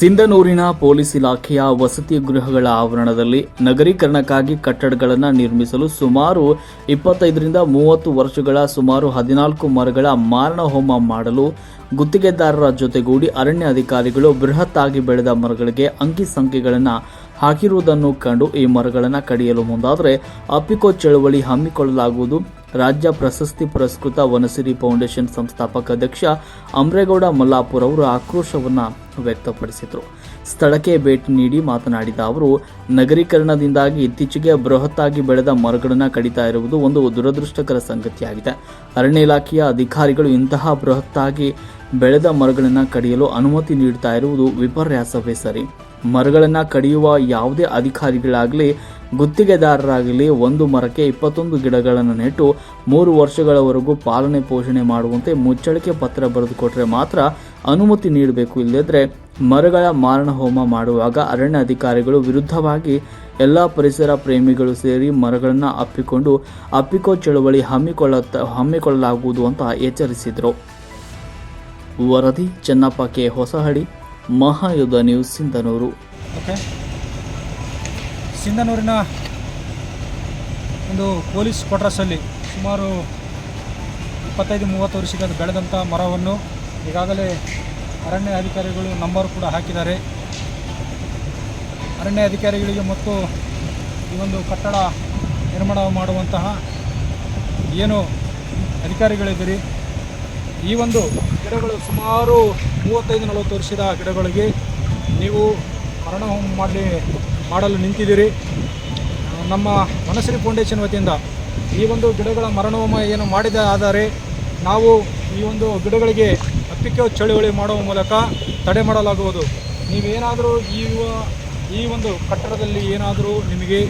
ಸಿಂಧನೂರಿನ police ಇಲಾಖೆಯ ವಸತಿ ಗೃಹಗಳ ಆವರಣದಲ್ಲಿ ನಗರೀಕರಣಕ್ಕಾಗಿ ಕಟ್ಟಡಗಳನ್ನು ನಿರ್ಮಿಸಲು ಸುಮಾರು ಇಪ್ಪತ್ತೈದರಿಂದ ಮೂವತ್ತು ವರ್ಷಗಳ, ಸುಮಾರು ಹದಿನಾಲ್ಕು ಮರಗಳ ಮಾರಣ ಹೋಮ ಮಾಡಲು ಗುತ್ತಿಗೆದಾರರ ಜೊತೆಗೂಡಿ ಅರಣ್ಯ ಅಧಿಕಾರಿಗಳು ಬೃಹತ್ತಾಗಿ ಬೆಳೆದ ಮರಗಳಿಗೆ ಅಂಕಿ ಸಂಖ್ಯೆಗಳನ್ನು ಹಾಕಿರುವುದನ್ನು ಕಂಡು ಈ ಮರಗಳನ್ನು ಕಡಿಯಲು ಮುಂದಾದರೆ ಅಪ್ಪಿಕೋ ಚಳವಳಿ ಹಮ್ಮಿಕೊಳ್ಳಲಾಗುವುದು. ರಾಜ್ಯ ಪ್ರಶಸ್ತಿ ಪುರಸ್ಕೃತ ವನಸಿರಿ ಫೌಂಡೇಶನ್ ಸಂಸ್ಥಾಪಕ ಅಧ್ಯಕ್ಷ ಅಮ್ರೇಗೌಡ ಮಲ್ಲಾಪುರ್ ಅವರು ಆಕ್ರೋಶವನ್ನು ವ್ಯಕ್ತಪಡಿಸಿದರು. ಸ್ಥಳಕ್ಕೆ ಭೇಟಿ ನೀಡಿ ಮಾತನಾಡಿದ ಅವರು, ನಗರೀಕರಣದಿಂದಾಗಿ ಇತ್ತೀಚೆಗೆ ಬೃಹತ್ತಾಗಿ ಬೆಳೆದ ಮರಗಳನ್ನು ಕಡಿತಾ ಇರುವುದು ಒಂದು ದುರದೃಷ್ಟಕರ ಸಂಗತಿಯಾಗಿದೆ. ಅರಣ್ಯ ಇಲಾಖೆಯ ಅಧಿಕಾರಿಗಳು ಇಂತಹ ಬೃಹತ್ತಾಗಿ ಬೆಳೆದ ಮರಗಳನ್ನು ಕಡಿಯಲು ಅನುಮತಿ ನೀಡುತ್ತಾ ಇರುವುದು ವಿಪರ್ಯಾಸವೇ ಸರಿ. ಮರಗಳನ್ನು ಕಡಿಯುವ ಯಾವುದೇ ಅಧಿಕಾರಿಗಳಾಗಲಿ ಗುತ್ತಿಗೆದಾರರಾಗಲಿ ಒಂದು ಮರಕ್ಕೆ ಇಪ್ಪತ್ತೊಂದು ಗಿಡಗಳನ್ನು ನೆಟ್ಟು ಮೂರು ವರ್ಷಗಳವರೆಗೂ ಪಾಲನೆ ಪೋಷಣೆ ಮಾಡುವಂತೆ ಮುಚ್ಚಳಿಕೆ ಪತ್ರ ಬರೆದುಕೊಟ್ರೆ ಮಾತ್ರ ಅನುಮತಿ ನೀಡಬೇಕು. ಇಲ್ಲದಿದ್ದರೆ ಮರಗಳ ಮಾರಣ ಹೋಮ ಮಾಡುವಾಗ ಅರಣ್ಯ ಅಧಿಕಾರಿಗಳು ವಿರುದ್ಧವಾಗಿ ಎಲ್ಲ ಪರಿಸರ ಪ್ರೇಮಿಗಳು ಸೇರಿ ಮರಗಳನ್ನು ಅಪ್ಪಿಕೊಂಡು ಅಪ್ಪಿಕೋ ಚಳುವಳಿ ಹಮ್ಮಿಕೊಳ್ಳತ್ತ, ಹಮ್ಮಿಕೊಳ್ಳಲಾಗುವುದು ಅಂತ ಎಚ್ಚರಿಸಿದರು. ವರದಿ, ಚೆನ್ನಪ್ಪ ಕೆ ಹೊಸಹಳ್ಳಿ ಮಹಾಯುದ್ಧ ನ್ಯೂಸ್ ಸಿಂಧನೂರು. ಸಿಂಧನೂರಿನ ಒಂದು ಪೊಲೀಸ್ ಕ್ವಾರ್ಟರ್ಸಲ್ಲಿ ಸುಮಾರು ಇಪ್ಪತ್ತೈದು, ಮೂವತ್ತು ವರ್ಷದ ಬೆಳೆದಂಥ ಮರವನ್ನು ಈಗಾಗಲೇ ಅರಣ್ಯ ಅಧಿಕಾರಿಗಳು ನಂಬರ್ ಕೂಡ ಹಾಕಿದ್ದಾರೆ. ಅರಣ್ಯ ಅಧಿಕಾರಿಗಳಿಗೆ ಮತ್ತು ಈ ಒಂದು ಕಟ್ಟಡ ನಿರ್ಮಾಣ ಮಾಡುವಂತಹ ಏನು ಅಧಿಕಾರಿಗಳಿದ್ದೀರಿ? ಈ ಒಂದು ಗಿಡಗಳು ಸುಮಾರು ಮೂವತ್ತೈದು, ನಲವತ್ತು ವರ್ಷದ ಗಿಡಗಳಿಗೆ ನೀವು ಮರಣ ಮಾಡಲಿ ಮಾಡಲು ನಿಂತಿದ್ದೀರಿ. ನಮ್ಮ ಮನಸ್ಸಿರಿ ಫೌಂಡೇಶನ್ ವತಿಯಿಂದ ಈ ಒಂದು ಗಿಡಗಳ ಮರಣೋಮ ಏನು ಮಾಡಿದ ಆದರೆ ನಾವು ಈ ಒಂದು ಗಿಡಗಳಿಗೆ ಅಪ್ಪಿಕೆ ಚಳುವಳಿ ಮಾಡುವ ಮೂಲಕ ತಡೆ ಮಾಡಲಾಗುವುದು. ನೀವೇನಾದರೂ ಈ ಈ ಒಂದು ಕಟ್ಟಡದಲ್ಲಿ ಏನಾದರೂ ನಿಮಗೆ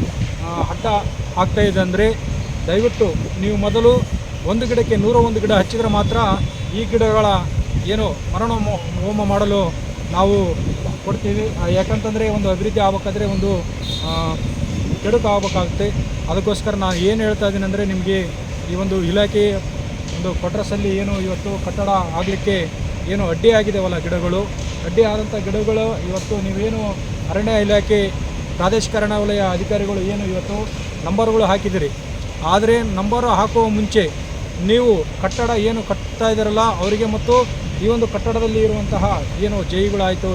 ಅಡ್ಡ ಆಗ್ತಾ ಇದೆ ಅಂದರೆ ದಯವಿಟ್ಟು ನೀವು ಮೊದಲು ಒಂದು ಗಿಡಕ್ಕೆ ನೂರ ಒಂದು ಗಿಡ ಹಚ್ಚಿದರೆ ಮಾತ್ರ ಈ ಗಿಡಗಳ ಏನು ಮರಣ ಹೋಮ ಮಾಡಲು ನಾವು ಕೊಡ್ತೀವಿ. ಯಾಕಂತಂದರೆ ಒಂದು ಅಭಿವೃದ್ಧಿ ಆಗಬೇಕಾದ್ರೆ ಒಂದು ಕೆಡುಕು ಆಗಬೇಕಾಗುತ್ತೆ. ಅದಕ್ಕೋಸ್ಕರ ನಾನು ಏನು ಹೇಳ್ತಾ ಇದ್ದೀನಿ ಅಂದರೆ ನಿಮಗೆ ಈ ಒಂದು ಇಲಾಖೆ ಒಂದು ಕೊಟ್ರಸಲ್ಲಿ ಏನು ಇವತ್ತು ಕಟ್ಟಡ ಆಗಲಿಕ್ಕೆ ಏನು ಅಡ್ಡಿ ಆಗಿದೆವಲ್ಲ ಗಿಡಗಳು? ಅಡ್ಡಿ ಆದಂಥ ಗಿಡಗಳು ಇವತ್ತು ನೀವೇನು ಅರಣ್ಯ ಇಲಾಖೆ ಪ್ರಾದೇಶಿಕ ವಲಯ ಅಧಿಕಾರಿಗಳು ಏನು ಇವತ್ತು ನಂಬರ್ಗಳು ಹಾಕಿದಿರಿ ಆದರೆ ನಂಬರ್ ಹಾಕುವ ಮುಂಚೆ ನೀವು ಕಟ್ಟಡ ಏನು ಕಟ್ತಾ ಇದ್ದೀರಲ್ಲ, ಅವರಿಗೆ ಮತ್ತು ಈ ಒಂದು ಕಟ್ಟಡದಲ್ಲಿ ಇರುವಂತಹ ಏನು ಜೈಗಳಾಯಿತು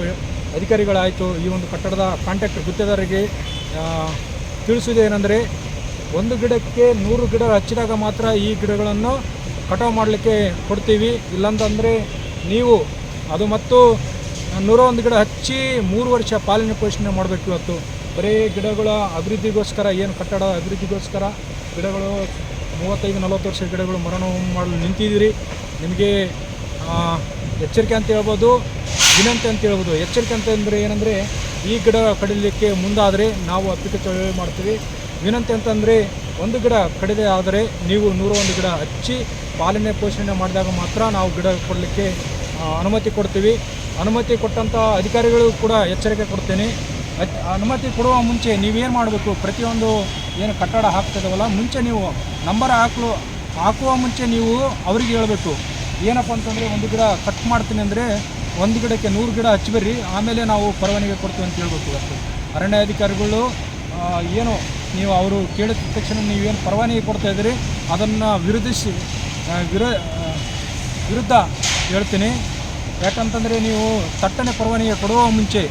ಅಧಿಕಾರಿಗಳಾಯಿತು, ಈ ಒಂದು ಕಟ್ಟಡದ ಕಾಂಟ್ಯಾಕ್ಟ್ ಗುತ್ತೇದಾರರಿಗೆ ತಿಳಿಸುವುದೇನೆಂದರೆ ಒಂದು ಗಿಡಕ್ಕೆ ನೂರು ಗಿಡ ಹಚ್ಚಿದಾಗ ಮಾತ್ರ ಈ ಗಿಡಗಳನ್ನು ಕಟಾವು ಮಾಡಲಿಕ್ಕೆ ಕೊಡ್ತೀವಿ. ಇಲ್ಲಾಂತಂದರೆ ನೀವು ಅದು ಮತ್ತು ನೂರ ಒಂದು ಗಿಡ ಹಚ್ಚಿ ಮೂರು ವರ್ಷ ಪಾಲನೆ ಪೋಷಣೆ ಮಾಡಬೇಕು ಇವತ್ತು. ಬರೀ ಗಿಡಗಳ ಅಭಿವೃದ್ಧಿಗೋಸ್ಕರ, ಏನು ಕಟ್ಟಡ ಅಭಿವೃದ್ಧಿಗೋಸ್ಕರ ಗಿಡಗಳು ಮೂವತ್ತೈದು, ನಲವತ್ತು ವರ್ಷ ಗಿಡಗಳು ಮರಣ ಮಾಡಲು ನಿಂತಿದ್ದೀರಿ. ನಿಮಗೆ ಎಚ್ಚರಿಕೆ ಅಂತ ಹೇಳ್ಬೋದು. ವಿನಂತಿ ಅಂತ ಹೇಳ್ಬೋದು. ಎಚ್ಚರಿಕೆ ಅಂತ ಅಂದರೆ ಏನಂದರೆ, ಈ ಗಿಡ ಕಡಿಲಿಕ್ಕೆ ಮುಂದಾದರೆ ನಾವು ಅಪ್ಪಿಕೆ ಚಳವಳಿ ಮಾಡ್ತೀವಿ. ವಿನಂತಿ ಅಂತಂದರೆ ಒಂದು ಗಿಡ ಕಡಿದೆ ಆದರೆ ನೀವು ನೂರ ಒಂದು ಗಿಡ ಹಚ್ಚಿ ಪಾಲನೆ ಪೋಷಣೆ ಮಾಡಿದಾಗ ಮಾತ್ರ ನಾವು ಗಿಡ ಕೊಡಲಿಕ್ಕೆ ಅನುಮತಿ ಕೊಡ್ತೀವಿ. ಅನುಮತಿ ಕೊಟ್ಟಂಥ ಅಧಿಕಾರಿಗಳು ಕೂಡ ಎಚ್ಚರಿಕೆ ಕೊಡ್ತೇನೆ. ಅನುಮತಿ ಕೊಡುವ ಮುಂಚೆ ನೀವೇನು ಮಾಡಬೇಕು? ಪ್ರತಿಯೊಂದು ಏನು ಕಟ್ಟಡ ಹಾಕ್ತಿದ್ದಾವಲ್ಲ ಮುಂಚೆ ನೀವು ನಂಬರ್ ಹಾಕಲು, ಹಾಕುವ ಮುಂಚೆ ನೀವು ಅವರಿಗೆ ಹೇಳಬೇಕು. ಏನಪ್ಪ ಅಂತಂದರೆ, ಒಂದು ಗಿಡ ಕಟ್ ಮಾಡ್ತೀನಿ ಅಂದರೆ ಒಂದು ಗಿಡಕ್ಕೆ ನೂರು ಗಿಡ ಹಚ್ಚಿಬರ್ರಿ ಆಮೇಲೆ ನಾವು ಪರವಾನಿಗೆ ಕೊಡ್ತೀವಿ ಅಂತ ಹೇಳ್ಬೇಕು ಇವತ್ತು. ಅರಣ್ಯ ಅಧಿಕಾರಿಗಳು ಏನು ನೀವು ಅವರು ಕೇಳಿದ ತಕ್ಷಣ ನೀವೇನು ಪರವಾನಗಿ ಕೊಡ್ತಾ ಇದ್ದೀರಿ, ಅದನ್ನು ವಿರೋಧಿಸಿ ವಿರೋ ವಿರುದ್ಧ ಹೇಳ್ತೀನಿ. ಯಾಕಂತಂದರೆ ನೀವು ತಟ್ಟನೆ ಪರವಾನಿಗೆ ಕೊಡುವ ಮುಂಚೆ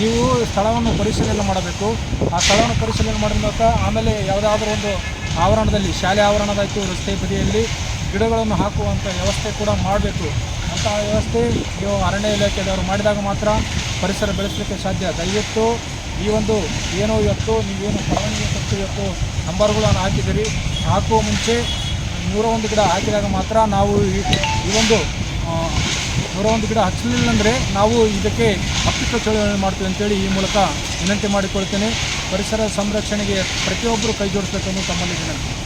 ನೀವು ಸ್ಥಳವನ್ನು ಪರಿಶೀಲನೆ ಮಾಡಬೇಕು. ಆ ಸ್ಥಳವನ್ನು ಪರಿಶೀಲನೆ ಮಾಡಿದ ಮೂಲಕ ಆಮೇಲೆ ಯಾವುದಾದ್ರೂ ಒಂದು ಆವರಣದಲ್ಲಿ, ಶಾಲೆ ಆವರಣದಾಯಿತು, ರಸ್ತೆ ಬದಿಯಲ್ಲಿ ಗಿಡಗಳನ್ನು ಹಾಕುವಂಥ ವ್ಯವಸ್ಥೆ ಕೂಡ ಮಾಡಬೇಕು. ಅಂಥ ವ್ಯವಸ್ಥೆ. ನೀವು ಅರಣ್ಯ ಇಲಾಖೆಯವರು ಮಾಡಿದಾಗ ಮಾತ್ರ ಪರಿಸರ ಬೆಳೆಸಲಿಕ್ಕೆ ಸಾಧ್ಯ. ದಯವಿಟ್ಟು ಈ ಒಂದು ಏನೋ ಇವತ್ತು ನೀವೇನು ಪರವಾನಗಿ ಕೊಟ್ಟು ಇವತ್ತು ನಂಬರ್ಗಳನ್ನು ಹಾಕಿದ್ದೀರಿ. ಹಾಕುವ ಮುಂಚೆ ನೂರ ಒಂದು ಗಿಡ ಹಾಕಿದಾಗ ಮಾತ್ರ ನಾವು ಈ ಒಂದು ನೂರ ಒಂದು ಗಿಡ ಹಚ್ಚಲಿಲ್ಲ ಅಂದರೆ ನಾವು ಇದಕ್ಕೆ ಅಪ್ಪಿಕ ಚಳವಳಿ ಮಾಡ್ತೀವಿ ಅಂತೇಳಿ ಈ ಮೂಲಕ ವಿನಂತಿ ಮಾಡಿಕೊಳ್ತೇನೆ. ಪರಿಸರ ಸಂರಕ್ಷಣೆಗೆ ಪ್ರತಿಯೊಬ್ಬರು ಕೈ ಜೋಡಿಸ್ಬೇಕನ್ನು ತಮ್ಮಲ್ಲಿ ವಿನಂತಿ.